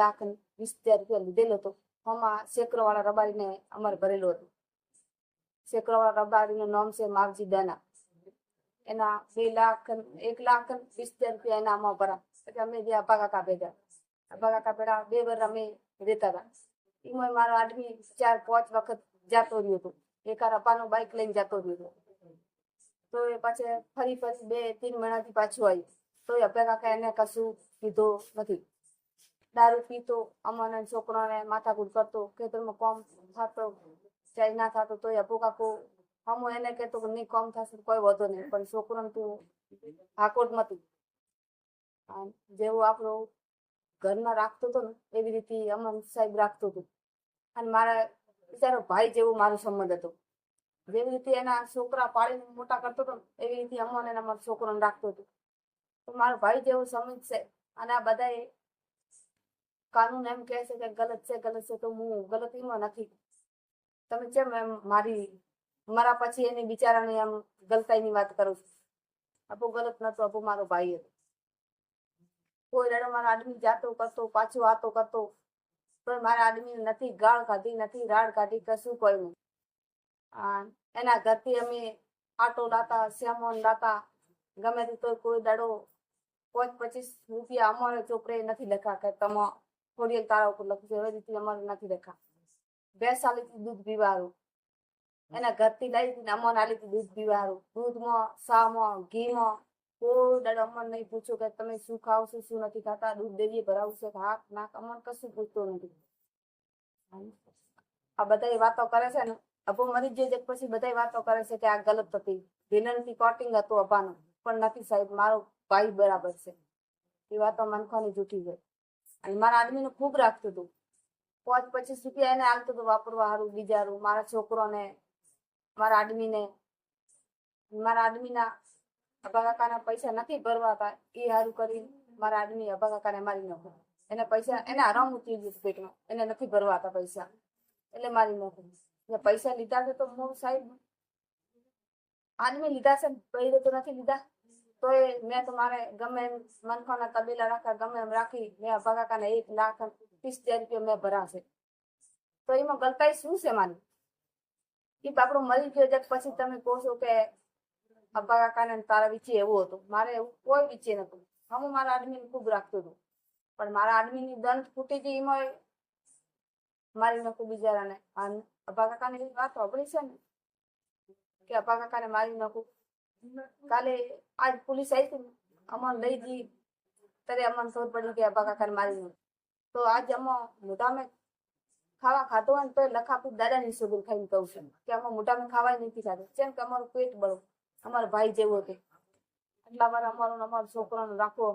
લાખ ને વીસ હજાર રૂપિયા લીધેલો હતો. આમાં સેકરો વાળા રબારીને અમારે ભરેલું હતું. વાળા રબારીનું નામ છે માવજી દાના. એના બે લાખ એક લાખ ને વીસ હજાર રૂપિયા એના અમા ભરા. એટલે અમે જે અબ્બા કાકા ભેગા અબ્બા કાકા બે વાર અમે રહેતા હતા. એમાં મારો આદમી ચાર પાંચ વખત જતો રહ્યો હતો. એકાર અપાનો બાઇક લઈને જતો રહ્યો હતો. તો એ પછી ફરી ફરી બે, ત્રણ મહિનાથી પાછું આવ્યું તો અબ્બા કાકા એને કશું કીધું નથી. દારૂ પીતો અમને છોકરાને માથાકૂટ કરતો, ખેતરમાં કોમ થતો સહેજ ના થતો, તો અબુ કાકુ હમ એને કહેતો કે નહીં, કોમ થશે કોઈ વધો નહીં, પણ છોકરાને તું હાકોટ મતી. જેવું આપણું ઘરમાં રાખતો હતો ને, એવી રીતે અમન સાહેબ રાખતો હતો અને મારા બિચારો ભાઈ જેવો મારો સંબંધ હતો. જેવી રીતે એના છોકરા પાડીને મોટા કરતો હતો એવી રીતે અમને એના અમારા છોકરાને રાખતો હતો મારો ભાઈ જેવો સમજ છે, અને આ બધાએ કાનૂન એમ કહે છે કે ગલત છે ગલત છે તો હું ગલતીમાં નથી. તમે કેમ એમ મારી, મારા પછી એની બિચારાની એમ ગલતાઈની વાત કરું છું? અપુ ગલત નતો અપુ મારો ભાઈ હતો. કોઈ દાડો મારા આદમી જાતો કરતો, પાછો આતો કરતો. તો મારા આદમી નથી ગાળ કાઢી, નથી રાડ કાઢી કશું આ, એના ઘરથી અમે આટો લાતા, સેમોન લાતા. ગમે તે કોઈ દાડો પાંચ પચીસ રૂપિયા અમારે ચોપડે નથી લખા કે તમે થોડી તારા ઉપર લખું છું. હવે રીતે અમારે નથી લખા બે સાલીથી દૂધ પીવારું. એના ઘરથી લઈ હતી અમને આલી દૂધ પીવારું. દૂધમાં સામાં ઘીમાં કોઈ દાડો અમને નહીં પૂછ્યું કે તમે શું ખાવ છો, શું નથી ખાતા? દૂધ દેવીએ ભરાવું છે કે નાક? ના કશું પૂછતો નથી. આ બધા વાતો કરે છે ને? અપો મરી જાય પછી બધા વાતો કરે છે કે આ ગલત હતી. વિનંતી કોટિંગ હતું અપાનું પણ નથી સાહેબ, મારો ભાઈ બરાબર છે. એ વાતો મનખાની જૂઠી છે. અને મારા આદમીને ખૂબ રાખતું હતું. પાંચ પચીસ રૂપિયા એને આવતું હતું વાપરવા સારું બીજારું, મારા છોકરોને, મારા આદમીને. મારા આદમીના અભા કાકાના પૈસા નથી ભરવા હતા એ સારું કરી મારા આદમી અભા કાકાને મારી નાખ્યો એને પૈસા, એને આરામ ઉતરી ગયું પેટમાં, એને નથી ભરવા હતા પૈસા. એટલે મારી નાખ્યું ને પૈસા લીધા છે તો હું સાહેબ, આદમી લીધા છે પૈરે તો નથી લીધા. તો એ મેં તો મારે ગમે એમ મનખાના તબેલા રાખ્યા ગમે એમ રાખી, મેં અભા કાકાને એક લાખ હજાર રૂપિયા મેં ભરા છે. તો એમાં ગલતાઈ શું છે મારી? એ બાપડો મરી ગયો છે, પછી તમે કહો છો કે અબ્બા કાકાને ને તારા વિચે એવું હતું. મારે એવું કોઈ વિચે નતું હું મારા આદમીને ખૂબ રાખતો હતો. પણ મારા આદમીની દંત ફૂટી ગઈ એમાં મારી અને અભા કાકાની એવી વાત સાંભળી છે ને? કે અબ્બા કાકાને મારી નાખું કાલે આજ પોલીસ આવી હતી ને લઈ ગઈ ત્યારે અમને ખબર પડી કે બાકા કાકાને મારી નાખું તો આજ અમા મોઢામાં ખાવા ખાતો હોય ને તો લખાપી દાદાની સુગર ખાઈને કહું છું. કે અમે મોઢામાં ખાવાય નથી ખાધું. કેમ કે અમારું પેટ બળો. અમારો ભાઈ જેવો હતો એટલા વાર અમારો અમારો છોકરાનો રાખવો.